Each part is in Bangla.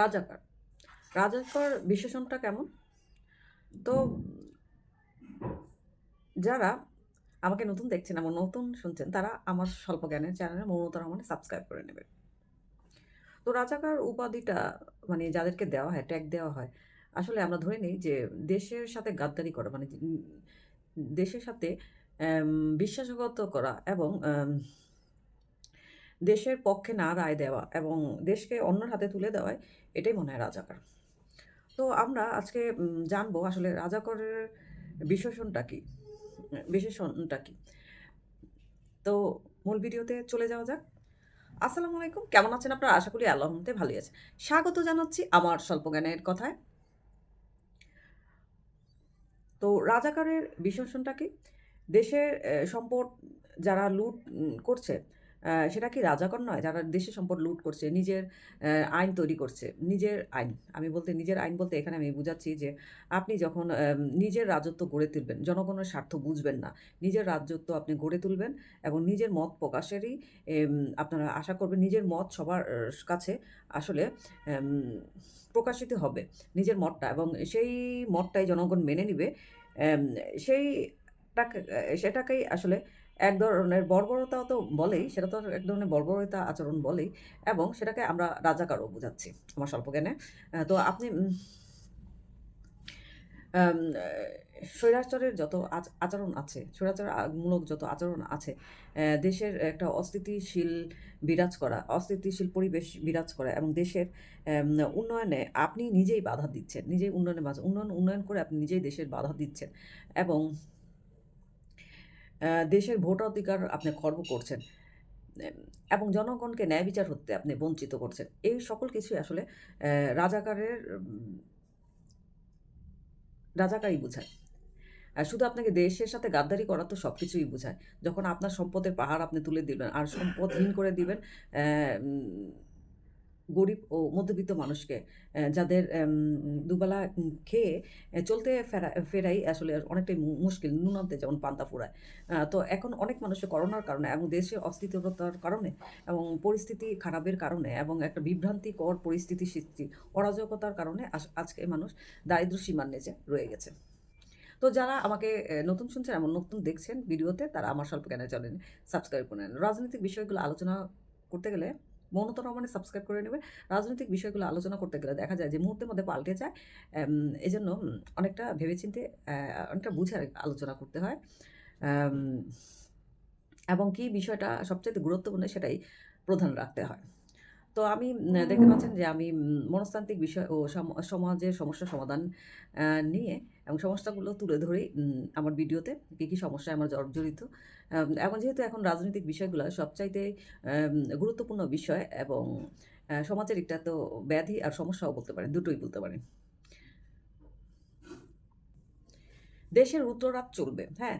রাজাকার। রাজাকার বিশেষণটা কেমন? তো যারা আমাকে নতুন দেখছেন, আমার নতুন শুনছেন, তারা আমার স্বল্প জ্ঞানের চ্যানেলে মৌনতা রহমানে সাবস্ক্রাইব করে নেবেন। তো রাজাকার উপাধিটা মানে যাদেরকে দেওয়া হয় ট্যাগ দেওয়া হয়, আসলে আমরা ধরে নিই যে দেশের সাথে গাদ্দারি করা মানে দেশের সাথে বিশ্বাসগত করা এবং দেশের পক্ষে না রায় দেওয়া এবং দেশকে অন্যের হাতে তুলে দেওয়ায় এটাই মনে হয় রাজাকার। তো আমরা আজকে জানব আসলে রাজাকরের বিশেষণটা কি? বিশেষণটা কি? তো মূল ভিডিওতে চলে যাওয়া যাক। আসসালামু আলাইকুম, কেমন আছেন আপনারা? আশা করি আল্লাহর রহমতে ভালোই আছে স্বাগত জানাচ্ছি আমার স্বল্প জ্ঞানের কথায়। তো রাজাকারের বিশেষণটা কি? দেশের সম্পদ যারা লুট করছে সেটা কি রাজাকর নয়? যারা দেশের সম্পদ লুট করছে, নিজের আইন তৈরি করছে। নিজের আইন। আমি বলতে, নিজের আইন বলতে এখানে আমি বুঝাচ্ছি যে, আপনি যখন নিজের রাজত্ব গড়ে তুলবেন, জনগণের স্বার্থ বুঝবেন না। নিজের রাজত্ব আপনি গড়ে তুলবেন এবং নিজের মত প্রকাশেরই আপনারা আশা করবেন নিজের মত সবার কাছে আসলে প্রকাশিত হবে নিজের মতটা। এবং সেই মতটাই জনগণ মেনে নিবে সেইটাকে সেটাকেই আসলে এক ধরনের বর্বরতা তো বলেই, সেটা তো এক ধরনের বর্বরতা আচরণ বলেই এবং সেটাকে আমরা রাজাকারও বোঝাচ্ছি আমার স্বল্প জ্ঞানে তো আপনি স্বৈরাচারের যত আচ- আচরণ আছে, স্বৈরাচারমূলক যত আচরণ আছে দেশের একটা অস্থিতিশীল বিরাজ করা, অস্থিতিশীল পরিবেশ বিরাজ করা এবং দেশের উন্নয়নে আপনি নিজেই বাধা দিচ্ছেন, নিজেই উন্নয়নে বাধা উন্নয়ন উন্নয়ন করে আপনি নিজেই দেশের বাধা দিচ্ছেন এবং দেশের ভোটাধিকার আপনি খর্ব করছেন এবং জনগণকে ন্যায় বিচার হতে আপনি বঞ্চিত করছেন। এই সকল কিছুই আসলে রাজাকারের রাজাকারই বোঝায়। শুধু আপনাকে দেশের সাথে গাদ্দারি করা তো সব কিছুই বোঝায়। যখন আপনার সম্পদের পাহাড় আপনি তুলে দিবেন, আর সম্পদহীন করে দিবেন গরিব ও মধ্যবিত্ত মানুষকে যাদের দুবেলা খেয়ে চলতে ফেরা, ফেরাই আসলে অনেকটাই মুশকিল নুন আনতে যেমন পান্তা ফুরায়। তো এখন অনেক মানুষের করোনার কারণে এবং দেশে অস্থিতিরতার কারণে এবং পরিস্থিতি খারাপের কারণে এবং একটা বিভ্রান্তিকর পরিস্থিতি সৃষ্টি, অরাজকতার কারণে আজ- আজকে মানুষ দারিদ্র সীমার নিচে রয়ে গেছে। তো যারা আমাকে নতুন শুনছেন এমন নতুন দেখছেন ভিডিওতে, তারা আমার স্বল্প জ্ঞানের চ্যানেল সাবস্ক্রাইব করে নেন। রাজনৈতিক বিষয়গুলো আলোচনা করতে গেলে মৌনত রহমানে সাবস্ক্রাইব করে নেবে। রাজনৈতিক বিষয়গুলো আলোচনা করতে গেলে দেখা যায় যে মুহূর্তের মধ্যে পাল্টে যায়। জন্য অনেকটা ভেবেচিন্তে অনেকটা বুঝে আলোচনা করতে হয়। এবং কি বিষয়টা সবচেয়ে গুরুত্বপূর্ণ সেটাই প্রধান রাখতে হয়। তো আমি দেখতে পাচ্ছেন যে আমি মনস্তান্ত্রিক বিষয় ও সম- সমাজের সমস্যা সমাধান নিয়ে এবং সমস্যাগুলো তুলে ধরেই আমার ভিডিওতে। কী কী সমস্যা আমার জর্জরিত এবং যেহেতু এখন রাজনৈতিক বিষয়গুলো সবচাইতে গুরুত্বপূর্ণ বিষয় এবং সমাজের একটা তো ব্যাধি আর সমস্যাও বলতে পারেন, দুটোই বলতে পারেন। দেশের উত্তরাত চলবে হ্যাঁ?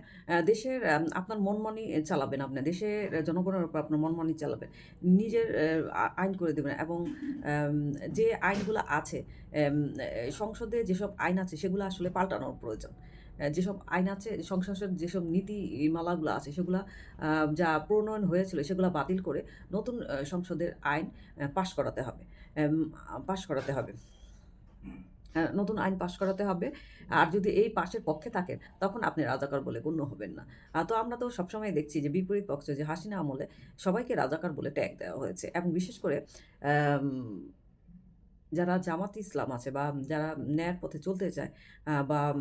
দেশের আপনার মনমানি চালাবেন আপনি, দেশের জনগণের উপর আপনার মনমানি চালাবেন, নিজের আইন করে দেবেন এবং যে আইনগুলো আছে সংসদে যেসব আইন আছে সেগুলো আসলে পাল্টানোর প্রয়োজন। যেসব আইন আছে সংসদের যেসব নীতিমালাগুলো আছে সেগুলো যা প্রণয়ন হয়েছিল সেগুলো বাতিল করে নতুন সংসদের আইন পাশ করাতে হবে। পাশ করাতে হবে। আহ, নতুন আইন পাশ করাতে হবে। আর যদি এই পাশের পক্ষে থাকেন তখন আপনি রাজাকার বলে গণ্য হবেন না। তো আমরা তো সবসময় দেখছি যে বিপরীত পক্ষ যে হাসিনা আমলে সবাইকে রাজাকার বলে ট্যাগ দেওয়া হয়েছে। এবং বিশেষ করে যারা জামাত ইসলাম আছে বা যারা ন্যায়ের পথে চলতে চায় বা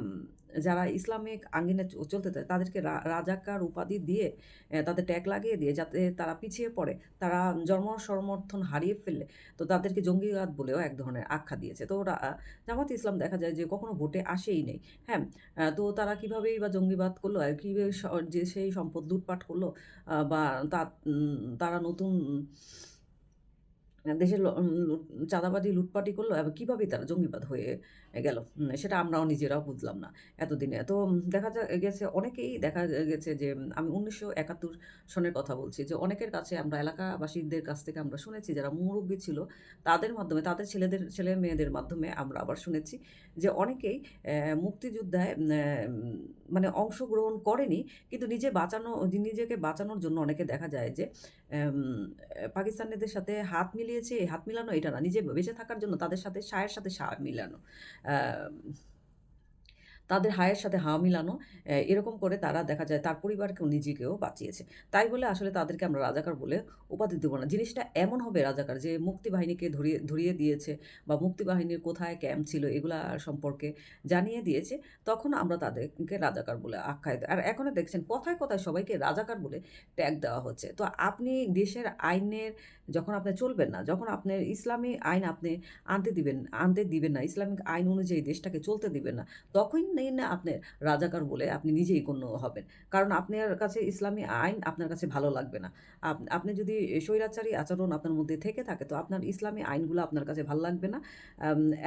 যারা ইসলামিক আঙ্গিনে চলতে চায়, তাদেরকে রাজাকার উপাধি দিয়ে তাদের ট্যাগ লাগিয়ে দিয়ে যাতে তারা পিছিয়ে পড়ে, তারা জন্ম সমর্থন হারিয়ে ফেললে, তো তাদেরকে জঙ্গিবাদ বলেও এক ধরনের আখ্যা দিয়েছে। তো ওরা, জামাত ইসলাম দেখা যায় যে কখনো ভোটে আসেই নেই হ্যাঁ? তো তারা কীভাবেই বা জঙ্গিবাদ করল, আর কীভাবে যে সেই সম্পদ লুটপাট করল বা তারা নতুন দেশের ল- লুট- চাঁদাবাজি, লুটপাটি করল এবং কীভাবে তারা জঙ্গিবাদ হয়ে গেল? সেটা আমরাও নিজেরাও বুঝলাম না এতদিনে। তো দেখা গেছে, অনেকেই দেখা গেছে যে আমি উনিশশো একাত্তর সনের কথা বলছি যে, অনেকের কাছে আমরা এলাকাবাসীদের কাছ থেকে আমরা শুনেছি, যারা মুরব্বী ছিল, তাদের মাধ্যমে, তাদের ছেলেদের, ছেলে মেয়েদের মাধ্যমে আমরা আবার শুনেছি যে, অনেকেই মুক্তিযুদ্ধায় মানে অংশগ্রহণ করেনি, কিন্তু নিজে বাঁচানো, নিজেকে বাঁচানোর জন্য অনেকে দেখা যায় যে পাকিস্তানিদের সাথে হাত মিলিয়েছে, হাত মিলানো এটা না। নিজে বেঁচে থাকার জন্য তাদের সাথে সায়ের সাথে সা মিলানো। তাদের হায়ের সাথে হা মিলানো এরকম করে তারা দেখা যায় তার পরিবারকেও নিজেকেও বাঁচিয়েছে। তাই বলে আসলে তাদেরকে আমরা রাজাকার বলে উপাধি দেবো না। জিনিসটা এমন হবে রাজাকার যে মুক্তিবাহিনীকে ধরিয়ে ধরিয়ে দিয়েছে বা মুক্তিবাহিনীর কোথায় ক্যাম্প ছিল এগুলা সম্পর্কে জানিয়ে দিয়েছে। তখন আমরা তাদেরকে রাজাকার বলে আখ্যায়িত আর এখনও দেখছেন কথায়, কথায় সবাইকে রাজাকার বলে ট্যাগ দেওয়া হচ্ছে। তো আপনি দেশের আইনের যখন আপনি চলবেন না, যখন আপনি ইসলামী আইন আপনি আনতে দিবেন আনতে দিবেন না, ইসলামিক আইন অনুযায়ী দেশটাকে চলতে দিবেন না, তখনই না আপনি রাজাকার বলে আপনি নিজেই গণ্য হবেন। কারণ আপনার কাছে ইসলামী আইন আপনার কাছে ভালো লাগবে না। আপ আপনি যদি স্বৈরাচারী আচরণ আপনার মধ্যে থেকে থাকে তো আপনার ইসলামী আইনগুলো আপনার কাছে ভালো লাগবে না।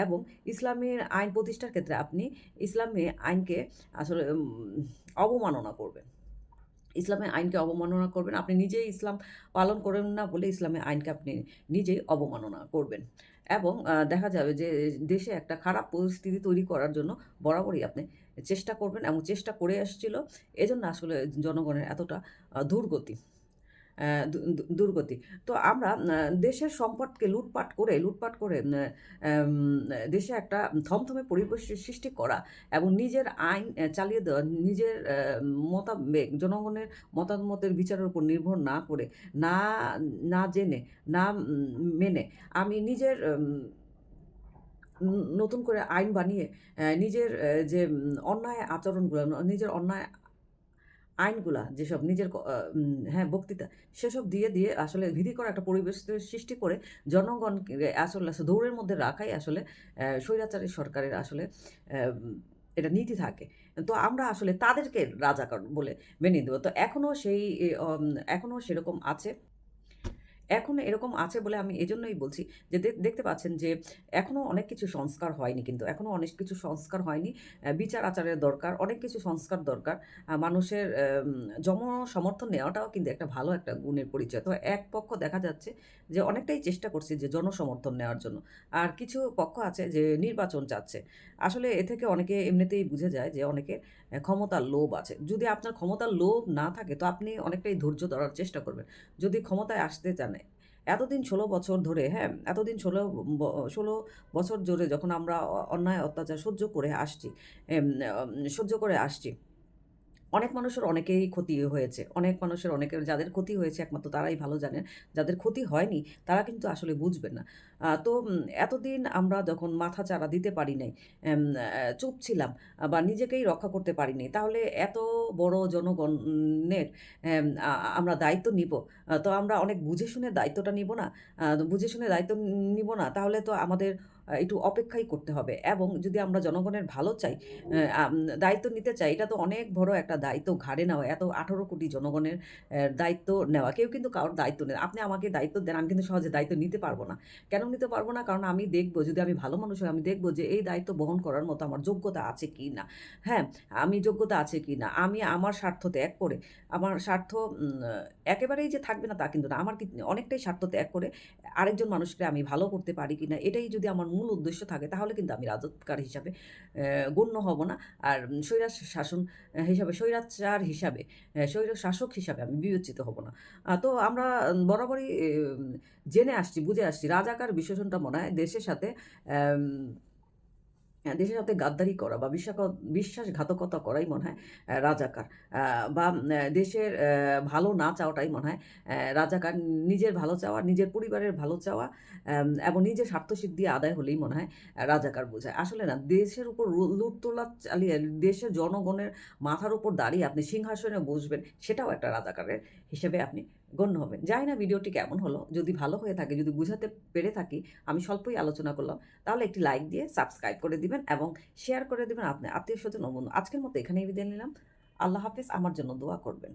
এবং ইসলামের আইন প্রতিষ্ঠার ক্ষেত্রে আপনি ইসলামী আইনকে আসলে অবমাননা করবেন। ইসলামের আইনকে অবমাননা করবেন। আপনি নিজেই ইসলাম পালন করেন না বলে ইসলামের আইনকে আপনি নিজেই অবমাননা করবেন। এবং দেখা যাবে যে দেশে একটা খারাপ পরিস্থিতি তৈরি করার জন্য বরাবরই আপনি চেষ্টা করবেন এবং চেষ্টা করে আসছিল। এজন্য আসলে জনগণের এতটা দুর্গতি। দুর্গতি। তো আমরা দেশের সম্পদকে লুটপাট করে লুটপাট করে দেশে একটা থমথমে পরিবেশ সৃষ্টি করা এবং নিজের আইন চালিয়ে দেওয়া, নিজের মতাবেগ জনগণের মতামতের বিচারের উপর নির্ভর না করে, না না জেনে, না মেনে আমি নিজের নতুন করে আইন বানিয়ে নিজের যে অন্যায় আচরণগুলো নিজের অন্যায় আইনগুলা যেসব নিজের হ্যাঁ, বক্তৃতা সেসব দিয়ে, দিয়ে আসলে ভীতিকর একটা পরিবেশ সৃষ্টি করে জনগণকে আসলে আসলে দৌড়ের মধ্যে রাখাই আসলে স্বৈরাচারী সরকারের আসলে এটা নীতি থাকে। তো আমরা আসলে তাদেরকে রাজাকার বলে মেনে দেবো তো এখনও সেই এখনও সেরকম আছে। এখনও এরকম আছে বলে আমি এজন্যই বলছি যে দেখতে পাচ্ছেন যে এখনও অনেক কিছু সংস্কার হয়নি কিন্তু। এখনও অনেক কিছু সংস্কার হয়নি। বিচার আচারের দরকার। অনেক কিছু সংস্কার দরকার। মানুষের এম জনসমর্থন নেওয়াটাও কিন্তু একটা ভালো একটা গুণের পরিচয়। তো এক পক্ষ দেখা যাচ্ছে যে অনেকটাই চেষ্টা করছে যে জনসমর্থন নেওয়ার জন্য। আর কিছু পক্ষ আছে যে নির্বাচন চাচ্ছে। আসলে এ থেকে অনেকে এমনিতেই বুঝে যায় যে অনেকে ক্ষমতার লোভ আছে। যদি আপনার ক্ষমতার লোভ না থাকে তো আপনি অনেকটাই ধৈর্য ধরার চেষ্টা করবেন। যদি ক্ষমতায় আসতে চান এতদিন ১৬ বছর ধরে হ্যাঁ, এতদিন ষোলো ষোলো বছর ধরে যখন আমরা অন্যায় অত্যাচার সহ্য করে আসছি, সহ্য করে আসছি। অনেক মানুষের অনেকেই ক্ষতি হয়েছে। অনেক মানুষের অনেকের যাদের ক্ষতি হয়েছে একমাত্র তারাই ভালো জানেন। যাদের ক্ষতি হয়নি তারা কিন্তু আসলে বুঝবেন না। তো এতদিন আমরা যখন মাথাচাড়া দিতে পারি নাই, চুপ ছিলাম বা নিজেকেই রক্ষা করতে পারিনি। তাহলে এত বড় জনগণের আমরা দায়িত্ব নিব। তো আমরা অনেক বুঝে শুনে দায়িত্বটা নিব না? বুঝে শুনে দায়িত্ব নিব না তাহলে তো আমাদের একটু অপেক্ষাই করতে হবে এবং যদি আমরা জনগণের ভালো চাই, দায়িত্ব নিতে চাই এটা তো অনেক বড় একটা দায়িত্ব ঘাড়ে নেওয়া। এত ১৮ কোটি জনগণের দায়িত্ব নেওয়া। কেউ কিন্তু কারোর দায়িত্ব নেয় আপনি আমাকে দায়িত্ব দেন, আমি কিন্তু সহজে দায়িত্ব নিতে পারব না। কেন নিতে পারব না? কারণ আমি দেখব যদি আমি ভালো মানুষ হই আমি দেখব যে এই দায়িত্ব বহন করার মতো আমার যোগ্যতা আছে কি না হ্যাঁ, আমি যোগ্যতা আছে কি না আমি আমার স্বার্থ ত্যাগ করে, আমার স্বার্থ একেবারেই যে থাকবে না তা কিন্তু না। আমার অনেকটাই স্বার্থ ত্যাগ করে আরেকজন মানুষকে আমি ভালো করতে পারি কি না এটাই যদি আমার মূল উদ্দেশ্য থাকে তাহলে কিন্তু আমি রাজত্বকার হিসাবে গণ্য হব না। আর স্বৈরাজ শাসন হিসাবে স্বৈরাচার হিসাবে, স্বৈর শাসক হিসাবে আমি বিবেচিত হব না। তো আমরা বরাবরই জেনে আসছি, বুঝে আসছি রাজাকার বিশেষণটা মনে হয় দেশের সাথে দেশের সাথে গাদ্দারি করা বা বিশ্বাক বিশ্বাসঘাতকতা করাই মনে হয় রাজাকার। বা দেশের ভালো না চাওয়াটাই মনে হয় রাজাকার। নিজের ভালো চাওয়া, নিজের পরিবারের ভালো চাওয়া এবং নিজের স্বার্থসিদ্ধি আদায় হলেই মনে হয় রাজাকার বোঝায়। আসলে না দেশের উপর লুটতরাজ চালিয়ে দেশের জনগণের মাথার উপর দাঁড়িয়ে আপনি সিংহাসনে বসবেন সেটাও একটা রাজাকারের হিসেবে আপনি গণ্য হবেন। যাই না ভিডিওটি কেমন হলো? যদি ভালো হয়ে থাকে, যদি বুঝাতে পেরে থাকি, আমি স্বল্পই আলোচনা করলাম। তাহলে একটি লাইক দিয়ে সাবস্ক্রাইব করে দিবেন এবং শেয়ার করে দেবেন আপনার আত্মীয়স্বজন ও বন্ধু। আজকের মতো এখানেই বিদায় নিলাম। আল্লাহ হাফিজ, আমার জন্য দোয়া করবেন।